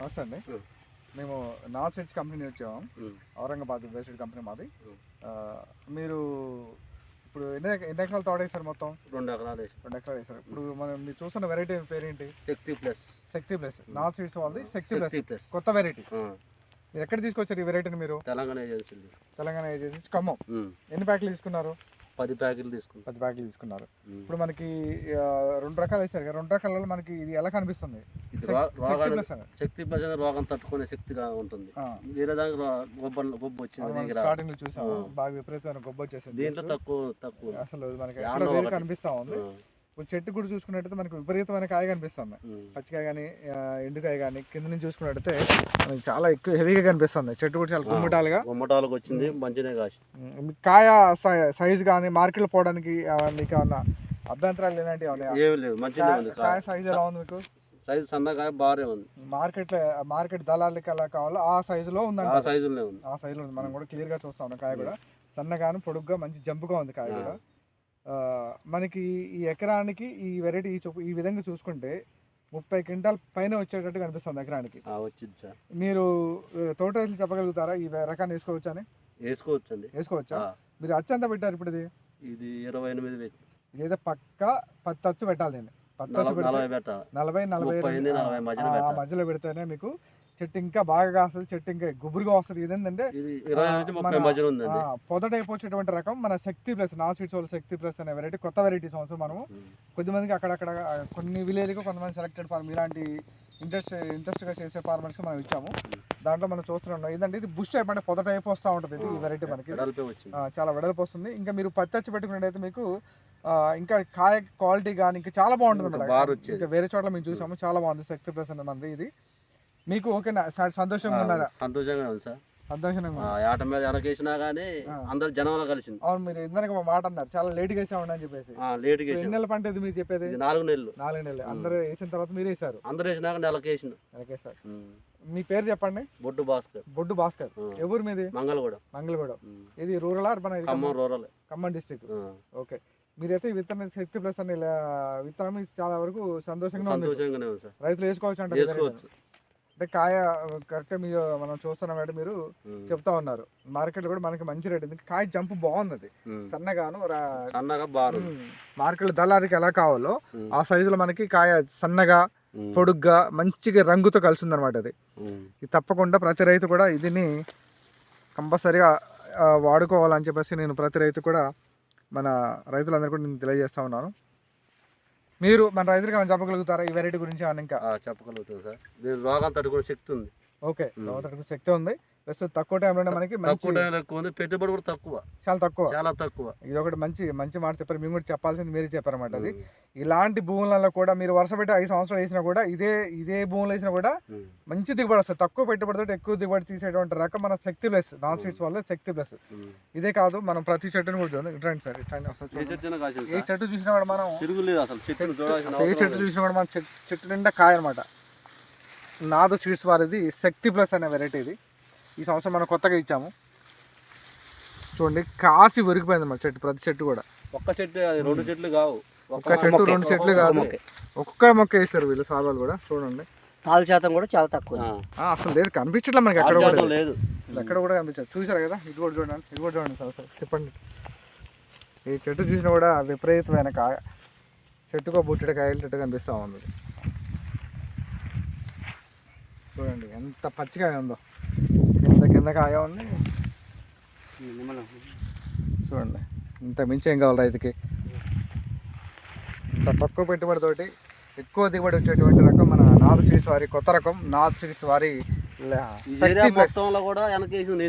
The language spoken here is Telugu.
నమస్తే అండి. మేము నార్త్ సీడ్స్ కంపెనీ వచ్చాము. ఔరంగాబాద్ బేస్డ్ కంపెనీ మాది. మీరు ఇప్పుడు ఎన్ని ఎన్ని ఎకరాలు తోట వేశారు మొత్తం? రెండు ఎకరాలు వేసి. రెండు ఎకరాలు వేశారు. ఇప్పుడు మనం మీరు చూస్తున్న వెరైటీ పేరేంటి? Shakti plus. Shakti plus. North seeds వాళ్ళది శక్తి ప్లస్. కొత్త వెరైటీ. మీరు ఎక్కడ తీసుకొచ్చారు ఈ వెరైటీని మీరు? తెలంగాణ ఏజెన్సీలు తీసుకు తెలంగాణ ఏజెన్సీ. ఖమ్మం. ఎన్ని ప్యాకెట్లు తీసుకున్నారు? పది ప్యాకెట్లు తీసుకుంటాం పది ప్యాకెట్లు తీసుకున్నారు. ఇప్పుడు మనకి రెండు రకాలు వేశారు కదా రెండు రకాలలో మనకి ఇది ఎలా కనిపిస్తుంది? శక్తి అనేది రోగం తట్టుకునే శక్తిగా ఉంటుంది. వేరే దానికి గొబ్బ గొబ్బ వచ్చింది స్టార్టింగ్ ఆ. బాగా విపరీతమైన గొబ్బ వచ్చేసింది. దీంట్లో తక్కువ తక్కువ. అసలు మనకి. కనిపిస్తా ఉంది. చెట్టు కూడా చూసుకున్నట్టయితే మనకి విపరీతమైన కాయ కనిపిస్తుంది. పచ్చికాయ కానీ ఎండుకాయ కానీ కింద నుంచి చూసుకున్నట్టయితే మనకి చాలా ఎక్కువ హెవీగా కనిపిస్తుంది. చెట్టు కూడా చాలా కుమ్మిటాలుగా గుమ్మటాలకు వచ్చింది మంచినే కాసి కాయ సైజ్ కానీ మార్కెట్లో పోవడానికి ఆ, మీకు ఏమన్నా అభ్యంతరాలు ఇలాంటివి ఏమన్నా మంచిగా ఉంది కాయ సైజ్ ఎలా ఉంది మీకు? సైజు బాగానే ఉంది. మార్కెట్ మార్కెట్ దళాలకి ఎలా కావాలో ఆ సైజులో ఆ ఉందండి సైజులోనే ఉంది. ఆ సైజులో ఉంది. మనం కూడా క్లియర్గా చూస్తా కాయ కూడా. సన్నగాను పొడుగ్గా మంచి జంపుగా ఉంది కాయ ఆ. కూడా. ఆ, మనకి ఈ ఎకరానికి ఈ వెరైటీ ఈ ఈ విధంగా చూసుకుంటే ముప్పై క్వింటాల్ పైన వచ్చేటట్టు కనిపిస్తుంది ఎకరానికి. వచ్చింది సార్. మీరు తోట రైతులు చెప్పగలుగుతారా? ఈ రకాన్ని వేసుకోవచ్చా అని? వేసుకోవచ్చు? అండి వేసుకోవచ్చా మీరు అచ్చు ఎంత పెట్టారు ఇప్పుడు ఇది? ఇది ఇరవై ఎనిమిది ఇదైతే పక్క పత్తి అచ్చు పెట్టాలి దీన్ని. పత్తి నలభై నలభై పెట్టాలి. నలభై. మధ్యలో పెడితేనే మీకు చెట్టు ఇంకా బాగా కాస్తుంది చెట్టు ఇంకా గుబురుగా వస్తుంది. ఇదేంటంటే అయిపోయేటువంటి రకం. మన శక్తి ప్లస్ నా స్వీట్స్ వాళ్ళ శక్తి ప్లస్ అనే వెరైటీ కొత్త వెరైటీ సంవత్సరం మనము. కొద్దిమందికి అక్కడక్కడ కొన్ని విలేజ్కి కొంతమంది సెలెక్టెడ్ ఫార్మ్ ఇలాంటి ఇంట్రెస్ట్ ఇంట్రెస్ట్గా చేసే ఫార్మర్స్కి మనం ఇచ్చాము. దాంట్లో మనం చూస్తున్నాం. ఇదంటే ఇది బుష్ టైప్ అంటే పొదట అయిపోస్తూ ఉంటుంది ఇది ఈ వెరైటీ మనకి. చాలా వెడల్పు వస్తుంది. ఇంకా మీరు పత్తి వచ్చి పెట్టుకున్నట్టయితే మీకు ఇంకా కాయ క్వాలిటీ కానీ ఇంకా చాలా బాగుంటుంది ఇంకా వేరే చోట్ల మేము చూసాము చాలా బాగుంది. శక్తి ప్లస్ అనే మంది ఇది. మీకు ఓకేనా? స- సంతోషంగా ఉన్నారా? సంతోషంగా ఉంది సార్. సంతోషంగా. ఆట మీద వెనకేసినా కానీ. అందరు జనంలో కలిసింది. అవును మీరు ఇందాక ఒక మాట అన్నారు. చాలా లేట్గా వేసామండి అని చెప్పేసి. ఆ, లేట్గా ఇప్పుడు ఎన్ని నెలల పంట ఇది మీరు చెప్పేది? నాలుగు నెలలు. నాలుగు నెలలు. అందరూ వేసిన తర్వాత మీరు వేసారు అందరు వేసినాక నెలకి వేసిన వేసారు ఉమ్. మీ పేరు చెప్పండి. బొడ్డు భాస్కర్. బొడ్డు భాస్కర్. ఎవరు మీది? మంగళగూడెం. మంగళగూడెం. ఇది రూరల్ అర్బన్ ఇది ఖమ్మం రూరల్ ఖమ్మం డిస్టిక్ ఆ, ఓకే. మీరైతే విత్తనం శక్తి ప్లస్ అని ఇలా విత్తనం చాలా వరకు సంతోషంగా ఉంది. సార్. రైతులు వేసుకోవచ్చు వెరైటీని. అంటే కాయ కరెక్ట్ మీరు మనం చూస్తున్నాం కాబట్టి మీరు. చెప్తా ఉన్నారు మార్కెట్ కూడా మనకి మంచి రేట్ ఉంది కాయ జంప్ బాగుంది. సన్నగాను సన్నగా బాగుంది ఉమ్, మార్కెట్ దళారికి ఎలా కావాలో. ఆ సైజులో మనకి కాయ సన్నగా. పొడుగ్గా మంచిగా రంగుతో కలిసి ఉందన్నమాట అది. ఇది తప్పకుండా ప్రతి రైతు కూడా ఇదిని కంపల్సరిగా వాడుకోవాలని చెప్పేసి నేను ప్రతి రైతు కూడా మన రైతులందరూ కూడా నేను తెలియజేస్తా ఉన్నాను మీరు మన రైతులకు ఏమైనా చెప్పగలుగుతారా ఈ వెరైటీ గురించి ఏమన్నా ఇంకా? ఆ, చెప్పగలుగుతాం సార్. దీని రోగం తట్టుకునే శక్తి ఉంది. ఓకే. ఉమ్. లోతట్టుకు శక్తి ఉంది. ప్లస్ తక్కువ టైంలోనే మనకి మంచి తక్కువ టైంలో ఎక్కువ ఉంది. పెట్టుబడి కూడా తక్కువ. చాలా తక్కువ. చాలా తక్కువ. ఇది ఒకటి మంచి మంచి మాట చెప్పారు. మేము కూడా చెప్పాల్సింది మీరే చెప్పారన్నమాట అది. ఇలాంటి భూములలో కూడా మీరు వరుస పెట్టి ఐదు సంవత్సరాలు వేసినా కూడా ఇదే ఇదే భూములు వేసినా కూడా. మంచి దిగుబడి వస్తుంది. తక్కువ పెట్టుబడితో ఎక్కువ దిగుబడి తీసేటువంటి రకం మన శక్తి ప్లస్. నాన్ సీడ్స్ వల్ల శక్తి ప్లస్. ఇదే కాదు మనం ప్రతి చెట్టుని కూడా చూడండి. సార్ ఏ? చెట్టు చూసినా కూడా మనం ఏ చెట్టు. చూసినా కూడా మనం చెట్టు చెట్టు నిండా కాయ అనమాట నాదు సీడ్స్ వారిది శక్తి ప్లస్ అనే వెరైటీ ఇది. ఈ సంవత్సరం మనం కొత్తగా ఇచ్చాము. చూడండి కాసి ఉరికిపోయింది అన్నమాట చెట్టు ప్రతి చెట్టు కూడా. ఒక్క చెట్టు అది రెండు చెట్లు కావు. ఒక్క చెట్టు. రెండు చెట్లు ఒక్క కాదు మొక్కే. ఒక్క మొక్క వేస్తారు వీళ్ళు సాబాలు కూడా చూడండి. పాల శాతం కూడా చాలా తక్కువ. అసలు లేదు కనిపించట్లే మనకి ఎక్కడ కూడా. లేదు. ఎక్కడ కూడా కనిపించదు చూసారు కదా? ఇది కూడా చూడండి ఇది కూడా చూడండి సార్ సార్ చెప్పండి. ఈ చెట్టు చూసినా కూడా విపరీతమైన కాయ చెట్టుకో బుట్టెడ కాయలు కనిపిస్తూ ఉంది. చూడండి ఎంత పచ్చిగా ఉందో. కాయ ఉంది చూడండి ఇంత మించి ఏం కావాలి రైతుకి? ఇంత తక్కువ పెట్టుబడితోటి ఎక్కువ దిగుబడి వచ్చేటువంటి రకం మన నార్త్ సిరీస్ వారి కొత్త రకం నార్త్ సిరీస్ వారి మొత్తంలో కూడా వెనకేసింది